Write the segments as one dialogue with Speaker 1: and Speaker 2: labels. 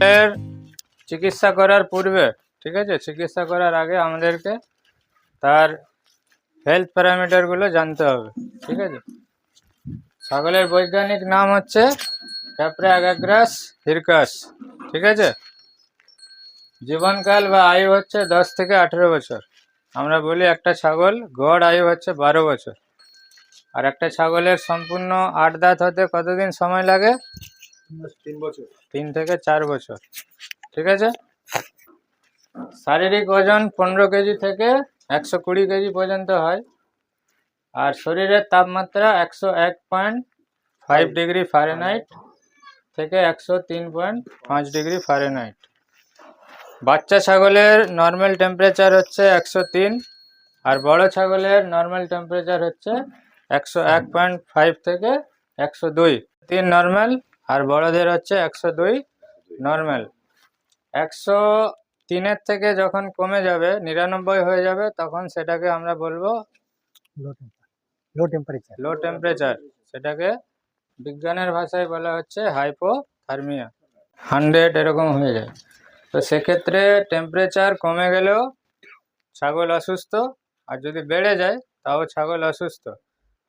Speaker 1: এর চিকিৎসা করার পূর্বে, ঠিক আছে? চিকিৎসা করার আগে আমাদেরকে তার হেলথ প্যারামিটারগুলো জানতে হবে, ঠিক আছে? ছাগলের বৈজ্ঞানিক নাম হচ্ছে ক্যাপ্রা অ্যাগ্রাস হিরকাস ঠিক আছে? জীবনকাল বা আয়ু হচ্ছে দশ থেকে আঠেরো বছর। আমরা বলি একটা ছাগল গড় আয়ু হচ্ছে বারো বছর। আর একটা ছাগলের সম্পূর্ণ আট দাঁত হতে কতদিন সময় লাগে?
Speaker 2: তিন
Speaker 1: থেকে চার বছর। ঠিক আছে? শারীরিক ওজন পনেরো কেজি থেকে একশো কুড়ি কেজি পর্যন্ত হয়। আর শরীরের তাপমাত্রা একশো এক পয়েন্ট ফাইভ ডিগ্রি ফারেনহাইট থেকে একশো তিন পয়েন্ট পাঁচ ডিগ্রি ফারেনহাইট বাচ্চা ছাগলের নর্মাল টেম্পারেচার হচ্ছে একশো তিন আর বড় ছাগলের নর্মাল টেম্পারেচার হচ্ছে একশো এক পয়েন্ট ফাইভ থেকে একশো দুই। তিন নর্মাল আর বড়দের হচ্ছে একশো দুই নর্মাল। একশো তিনের থেকে যখন কমে যাবে নিরানব্বই হয়ে যাবে তখন সেটাকে আমরা বলব
Speaker 2: লো লো টেম্পারেচার
Speaker 1: লো টেম্পারেচার সেটাকে বিজ্ঞানের ভাষায় বলা হচ্ছে হাইপোথার্মিয়া হান্ড্রেড এরকম হয়ে যায়। তো সেক্ষেত্রে টেম্পারেচার কমে গেলেও ছাগল অসুস্থ আর যদি বেড়ে যায় তাও ছাগল অসুস্থ।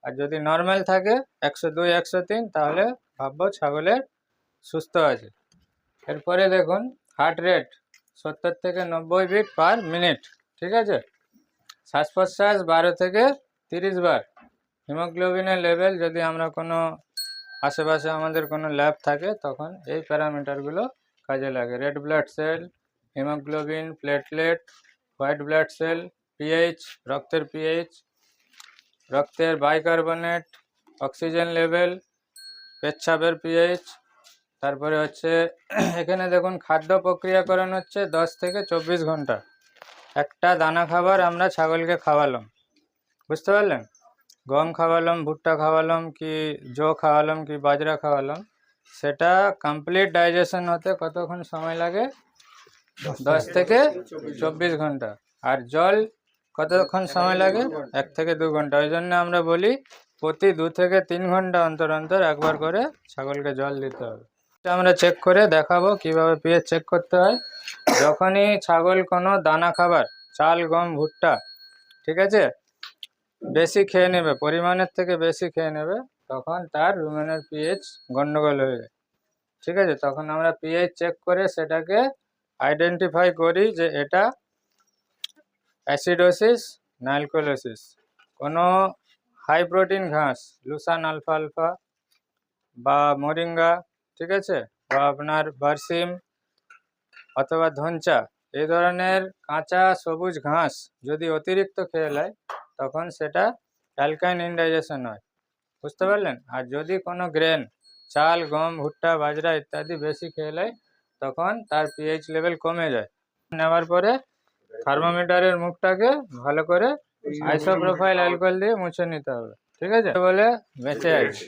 Speaker 1: আর যদি নর্মাল থাকে একশো দুই একশো তিন তাহলে ভাববো ছাগলের সুস্থ আছে। এরপরে দেখুন হার্ট রেট সত্তর থেকে নব্বই বিট পার মিনিট ঠিক আছে? শ্বাস প্রশ্বাস বারো থেকে তিরিশ বার। হিমোগ্লোবিনের লেভেল যদি আমরা কোনো আশেপাশে আমাদের কোনো ল্যাব থাকে, তখন এই প্যারামিটারগুলো কাজে লাগে। Red blood cell haemoglobin platelet white blood cell pH রক্তের পিএইচ রক্তের বাইকার্বনেট অক্সিজেন লেভেল পেচ্ছাপের পিএইচ তারপরে হচ্ছে, এখানে দেখুন, খাদ্য প্রক্রিয়াকরণ হচ্ছে দশ থেকে চব্বিশ ঘণ্টা। একটা দানা খাবার আমরা ছাগলকে খাওয়ালাম। বুঝতে পারলেন? গম খাওয়ালাম, ভুট্টা খাওয়ালাম, কি জো খাওয়ালাম, কি বাজরা খাওয়ালাম, সেটা কমপ্লিট ডাইজেশন হতে কতক্ষণ সময় লাগে? দশ থেকে চব্বিশ ঘণ্টা। আর জল কতক্ষণ সময় লাগে? এক থেকে দু ঘণ্টা। ওই জন্য আমরা বলি প্রতি দু থেকে তিন ঘণ্টা অন্তর অন্তর একবার করে ছাগলকে জল দিতে হবে। আমরা চেক করে দেখাবো কীভাবে পিএইচ চেক করতে হয়। যখনই ছাগল কোনো দানা খাবার, চাল, গম, ভুট্টা, ঠিক আছে, বেশি খেয়ে নেবে, পরিমাণের থেকে বেশি খেয়ে নেবে, তখন তার রুমেনের পিএইচ গন্ডগোল হয়ে যায়। ঠিক আছে, তখন আমরা পিএইচ চেক করে সেটাকে আইডেন্টিফাই করি যে এটা অ্যাসিডোসিস নাইলকোলোসিস। কোনো হাই প্রোটিন ঘাস লুসান আলফা আলফা বা মোরিঙ্গা ঠিক আছে? বা আপনার বার্সিম অথবা ধনচা এই ধরনের কাঁচা সবুজ ঘাস যদি অতিরিক্ত খেয়ে নেয়, তখন সেটা অ্যালকাইন ইনডাইজেশন হয়। বুঝতে পারলেন? আর যদি কোনো গ্রেন চাল, গম, ভুট্টা, বাজরা ইত্যাদি বেশি খেয়ে নেয়, তখন তার পিএইচ লেভেল কমে যায়। নেওয়ার পরে থার্মোমিটারের মুখটাকে ভালো করে আইসোপ্রোফাইল অ্যালকোহল দিয়ে মুছে নিতে হবে। ঠিক আছে? বলে বেঁচে আছে।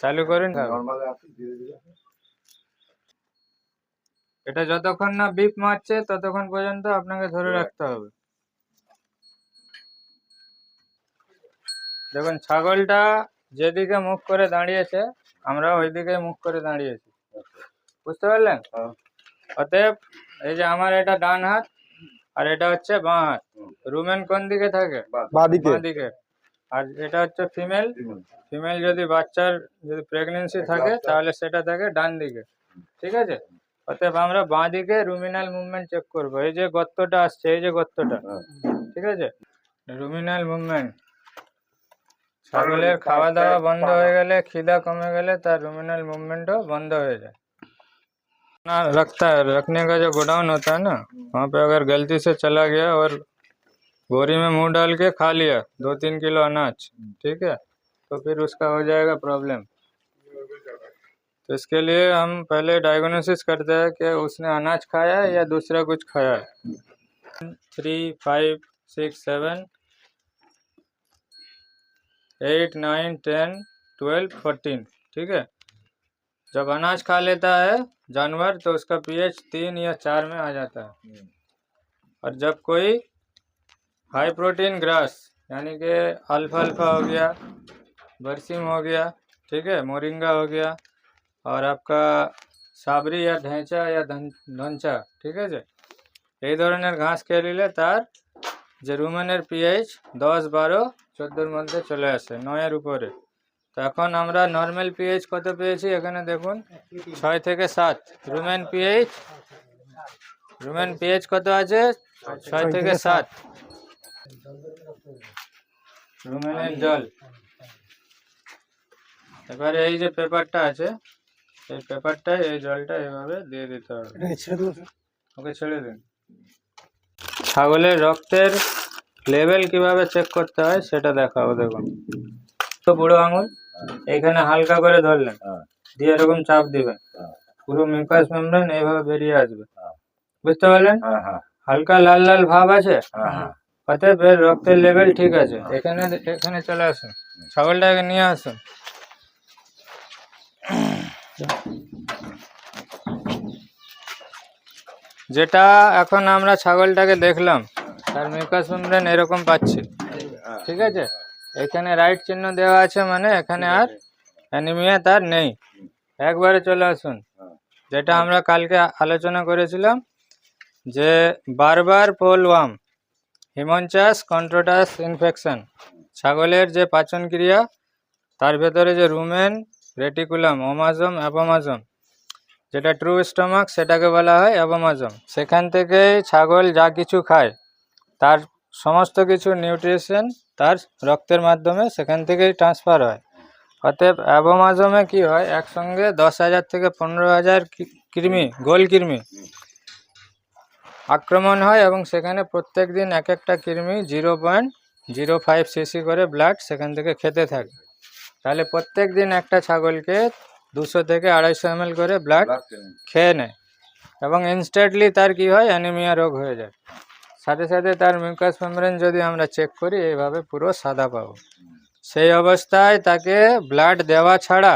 Speaker 1: চালু করুন। এটা যতক্ষণ না বিপ মারছে ততক্ষণ পর্যন্ত আপনাকে ধরে রাখতে হবে। দেখুন ছাগলটা যেদিকে মুখ করে দাঁড়িয়েছে আমরা ওইদিকে মুখ করে দাঁড়িয়েছি। বুঝতে পারলেন? অতএব এই যে আমার এটা ডান হাত আর এটা হচ্ছে বাঁ রুমেন কোন দিকে থাকে? দিকে। আর এটা হচ্ছে ফিমেল ফিমেল যদি বাচ্চার যদি প্রেগনেন্সি থাকে তাহলে সেটা থাকে ডান দিকে। ঠিক আছে? অতএব আমরা বাঁ দিকে রুমিনাল মুভমেন্ট চেক করব। এই যে গর্তটা আসছে এই যে গর্তটা। ঠিক আছে? রুমিনাল মুভমেন্ট ছাগলের খাওয়া দাওয়া বন্ধ হয়ে গেলে খিদা কমে গেলে তার রুমিনাল মুভমেন্টও বন্ধ হয়ে যায়। ना, रखता है। रखने का जो गोडाउन होता है ना, वहाँ पे अगर गलती से चला गया और बोरी में मुँह डाल के खा लिया दो तीन किलो अनाज, ठीक है तो फिर उसका हो जाएगा प्रॉब्लम। तो इसके लिए हम पहले डायग्नोसिस करते हैं कि उसने अनाज खाया है या दूसरा कुछ खाया है। Three five six seven eight nine ten twelve fourteen ठीक है। जब अनाज खा लेता है जानवर तो उसका पीएच तीन या चार में आ जाता है और जब कोई हाई प्रोटीन ग्रास यानी कि अल्फा अल्फा हो गया बरसीम हो गया ठीक है मोरिंगा हो गया और आपका সাবরি ইয়া ঢেঁচা ইয়া ধন- ধনচা ঠিক আছে এই ধরনের ঘাস খেয়ে নিলে তার যে রুমেনের পিএইচ দশ বারো চোদ্দোর মধ্যে চলে আসে নয়ের উপরে তো এখন আমরা নর্মাল পিএইচ কত পেয়েছি? এখানে দেখুন ছয় থেকে সাত। রুমেন পিএইচ রুমেন পিএইচ কত আছে? ছয় থেকে সাত। রুমেনের জল। এবারে এই যে পেপারটা আছে এই পেপারটায় এই জলটা এভাবে দিয়ে দিতে হবে। ওকে ছেড়ে দিন। ছাগলের রক্তের লেভেল কীভাবে চেক করতে হয় সেটা দেখাবো দেখুন। তো বুড়ো আঙুল। এখানে হালকা করে ধরলেন। দিয়ে এরকম চাপ দিবেন। পুরো মিউকাস মেমব্রেন এইভাবে বেরিয়ে আসবে। বুঝতে পারলেন? হালকা লাল লাল ভাব আছে? অতএব এর রক্তের লেভেল ঠিক আছে। এখানে এখানে চলে আসুন। ছাগলটাকে নিয়ে আসুন। যেটা এখন আমরা ছাগলটাকে দেখলাম তার মিউকাস মেমব্রেন এরকম পাচ্ছি। ঠিক আছে? এখানে রাইট চিহ্ন দেওয়া আছে মানে এখানে আর অ্যানিমিয়া তার নেই। একবারে চলে আসুন। যেটা আমরা কালকে আলোচনা করেছিলাম যে বারবার পোলওয়াম হিমনচাস কন্ট্রোটাস ইনফেকশন ছাগলের যে পাচন ক্রিয়া তার ভেতরে যে রুমেন রেটিকুলাম ওমাজম অ্যাপোমাজম যেটা ট্রু স্টমাক সেটাকে বলা হয় অ্যাপোমাজম সেখান থেকেই ছাগল যা কিছু খায় তার সমস্ত কিছু নিউট্রিশন তার রক্তের মাধ্যমে সেখান থেকেই ট্রান্সফার হয়। অতএব অ্যাবোমাজমে কি হয়? একসঙ্গে দশ হাজার থেকে পনেরো হাজার কৃমি গোল কৃমি আক্রমণ হয় এবং সেখানে প্রত্যেক দিন এক একটা কৃমি zero point zero five CC করে ব্লাড সেখান থেকে খেতে থাকে। তাহলে প্রত্যেক দিন একটা ছাগলকে দুশো থেকে আড়াইশো এম করে ব্লাড খেয়ে নেয়। এবং ইনস্ট্যান্টলি তার কি হয়? অ্যানিমিয়া রোগ হয়ে যায়। সাথে সাথে তার মিউকাস মেমব্রেন যদি আমরা চেক করি, এইভাবে পুরো সাদা পাবো। সেই অবস্থায় তাকে ব্লাড দেওয়া ছাড়া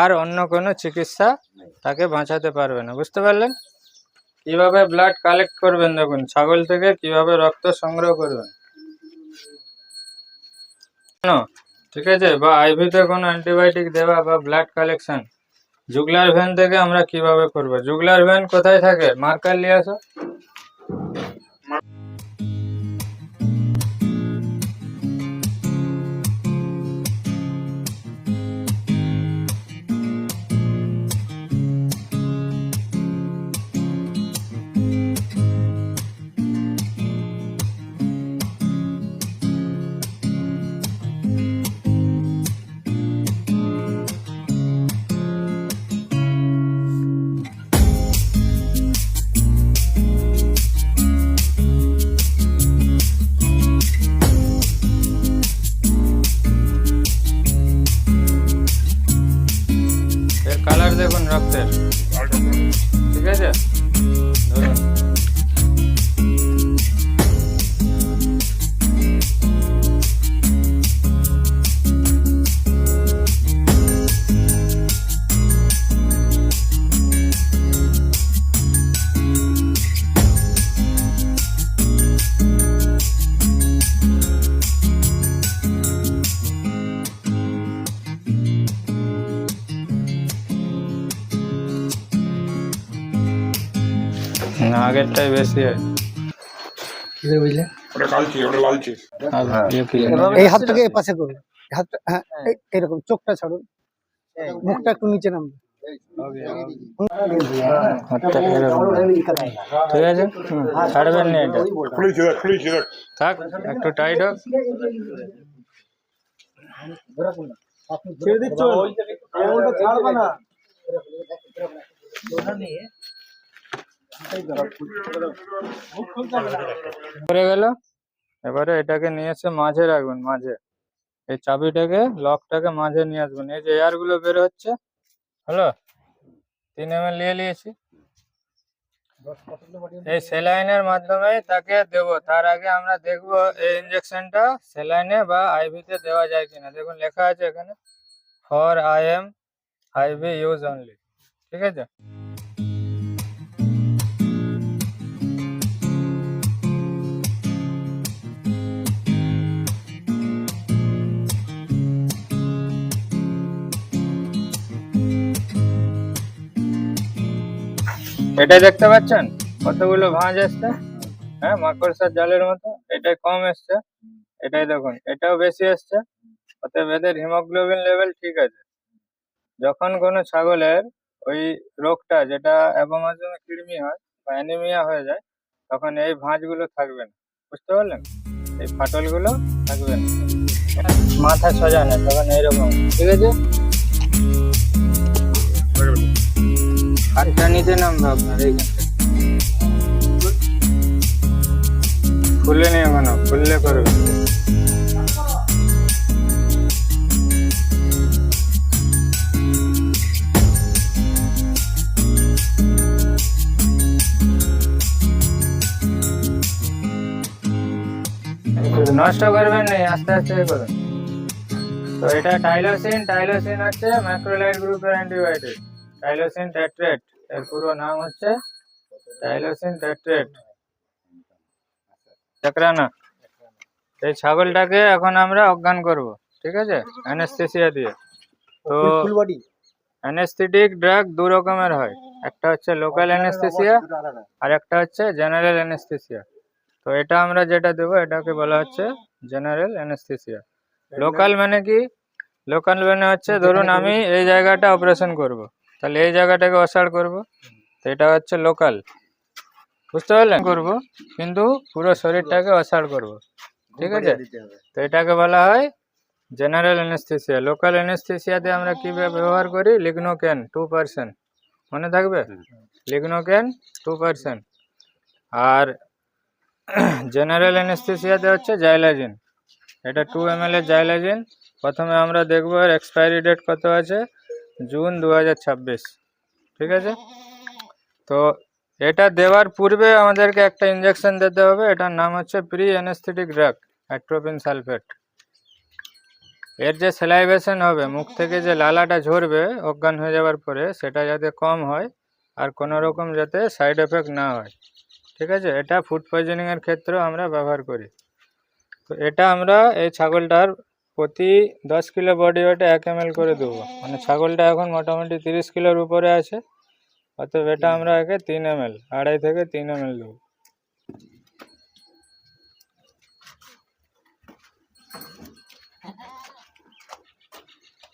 Speaker 1: আর অন্য কোনো চিকিৎসা তাকে বাঁচাতে পারবে না। বুঝতে পারলেন? কীভাবে ব্লাড কালেক্ট করবেন দেখুন, ছাগল থেকে কীভাবে রক্ত সংগ্রহ করবেন? ঠিক আছে? বা আইভিতে কোনো অ্যান্টিবায়োটিক দেওয়া বা ব্লাড কালেকশন জুগলার ভ্যান থেকে আমরা কীভাবে করব? জুগলার ভ্যান কোথায় থাকে? মার্কার নিয়ে আসো। না, বেশি হয়।
Speaker 2: কি করে বুঝলে?
Speaker 3: ওটা লালচে ওটা লালচে।
Speaker 1: ইয়ে কি
Speaker 2: এই হাতটাকে এই পাশে করুন। হাতটা হ্যাঁ এরকম চোখটা ছাড়ুন। মুখটা একটু নিচে নামবে।
Speaker 1: ঠিক আছে? ছাড়বেন না এটা।
Speaker 3: খুলেছি দেখ খুলেছি দেখ।
Speaker 1: থাক একটু টাইট হোক।
Speaker 2: ছেড়ে দিচ্ছ? ছাড়বে না।
Speaker 1: করে গেল। এবারে এটাকে নিয়ে এসে মাঝে রাখবেন, মাঝে। এই চাবিটাকে, লকটাকে মাঝে নিয়ে আসবেন। এই যে এয়ারগুলো বের হচ্ছে, হলো? তিন এম নিয়ে নিয়েছি। এই স্যালাইনের মাধ্যমে তাকে দেব। তার আগে আমরা দেখব এই ইঞ্জেকশনটা স্যালাইনে বা আইভিতে দেওয়া যায় কিনা। দেখুন, লেখা আছে এখানে for I M IV use only ঠিক আছে? এটাই দেখতে পাচ্ছেন? কতগুলো ভাঁজ এসছে? হ্যাঁ মাকড়সার জালের মতো। এটাই কম এসছে। এটাই দেখুন, এটাও বেশি এসছে। অতএব এদের হিমোগ্লোবিন লেভেল ঠিক আছে। যখন কোনো ছাগলের ওই রোগটা, যেটা অ্যাবোমাজমে কৃমি হয় বা অ্যানিমিয়া হয়ে যায়, তখন এই ভাঁজগুলো থাকবে না। বুঝতে পারলেন? এই ফাটলগুলো থাকবে না। মাথা সোজা না তখন এইরকম। ঠিক আছে? হাতটা নিচে নামবে আপনার এইখান থেকে। খুললে নিয়ে এখনও? খুললে করবে। নষ্ট করবেন না আস্তে আস্তে এ করুন তো এটা টাইলোসিন টাইলোসিন হচ্ছে ম্যাক্রোলাইট গ্রুপের অ্যান্টিবায়োটিক। টাইলোসিন টেট্রেট এর পুরো নাম হচ্ছে টাইলোসিন টেট্রেট চাকরানা। এই ছাগলটাকে এখন আমরা অজ্ঞান করব ঠিক আছে? অ্যানেস্থেসিয়া দিয়ে। তো
Speaker 2: ফুল বডি
Speaker 1: অ্যানেস্থেটিক ড্রাগ দু রকমের হয়। একটা হচ্ছে লোকাল অ্যানেস্থেসিয়া আর একটা হচ্ছে জেনারেল অ্যানেস্থেসিয়া তো এটা আমরা যেটা দেবো এটাকে বলা হচ্ছে জেনারেল অ্যানেস্থেসিয়া লোকাল মানে কি? লোকাল মানে হচ্ছে ধরুন আমি এই জায়গাটা অপারেশন করব। তাহলে এই জায়গাটাকে অসাড় করব। তো এটা হচ্ছে লোকাল বুঝতে পারলেন? করব কিন্তু পুরো শরীরটাকে অসাড় করব। ঠিক আছে? তো এটাকে বলা হয় জেনারেল অ্যানেস্থেসিয়া লোকাল অ্যানেস্থেসিয়াতে আমরা কি ব্যবহার করি? লিগনোকেন টু পার্সেন্ট মনে থাকবে? লিগনোকেন টু পার্সেন্ট আর জেনারেল অ্যানেস্থেসিয়াতে হচ্ছে জাইলাজিন এটা টু এম এল এর জাইলাজিন প্রথমে আমরা দেখব এর এক্সপায়ারি ডেট কত আছে? জুন দু হাজার ছাব্বিশ, ঠিক আছে? তো এটা দেওয়ার পূর্বে আমাদেরকে একটা ইঞ্জেকশন দিতে হবে, এটার নাম হচ্ছে pre anaesthetic drug atropine sulphate এর যে স্যালাইভেশন হবে, মুখ থেকে যে লালাটা ঝরবে, অজ্ঞান হয়ে যাওয়ার পরে সেটা যাতে কম হয় আর কোনো রকম যাতে সাইড এফেক্ট না হয়, ঠিক আছে? এটা ফুড পয়জনিং এর ক্ষেত্রেও আমরা ব্যবহার করি। তো এটা আমরা এই ছাগলটার প্রতি দশ কিলো বডি ওয়েটে এক এম করে দেবো। মানে ছাগলটা এখন মোটামুটি তিরিশ কিলোর উপরে আছে। অতএব এটা আমরা একে তিন এম আড়াই থেকে তিন এম দেবো।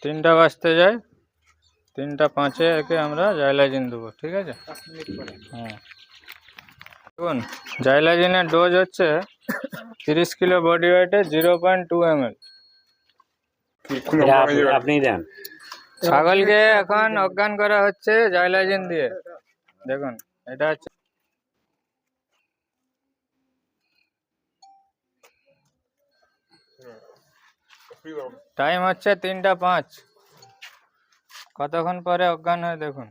Speaker 1: তিনটা বাজতে যায়, তিনটা পাঁচে একে আমরা জাইলাজিন দেবো, ঠিক আছে? হ্যাঁ। দেখুন জাইলাজিনের ডোজ হচ্ছে তিরিশ kilo body ওয়েটে zero point two M L
Speaker 3: খুলে
Speaker 4: এটা
Speaker 3: মারা
Speaker 4: আপ-
Speaker 3: যাবে।
Speaker 4: আপনিই দেন।
Speaker 1: ছাগলকে এখন অজ্ঞান করা হচ্ছে জাইলাজিন দিয়ে। দেখুন এটা হচ্ছে টাইম হচ্ছে তিনটা পাঁচ। কতক্ষণ পরে অজ্ঞান হয় দেখুন।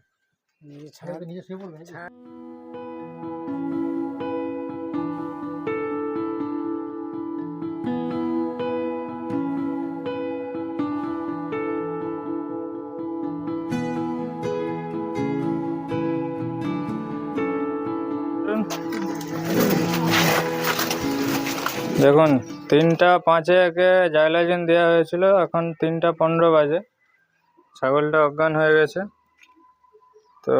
Speaker 1: দেখুন, তিনটা পাঁচে একে জাইলাজিন দেওয়া হয়েছিল, এখন তিনটা পনেরো বাজে। ছাগলটা অজ্ঞান হয়ে গেছে। তো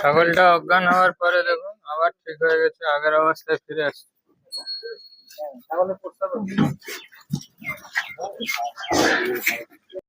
Speaker 1: ছাগলটা অজ্ঞান হওয়ার পরে দেখুন, আবার ঠিক হয়ে গেছে, আগের অবস্থায় ফিরে আসছে। Il.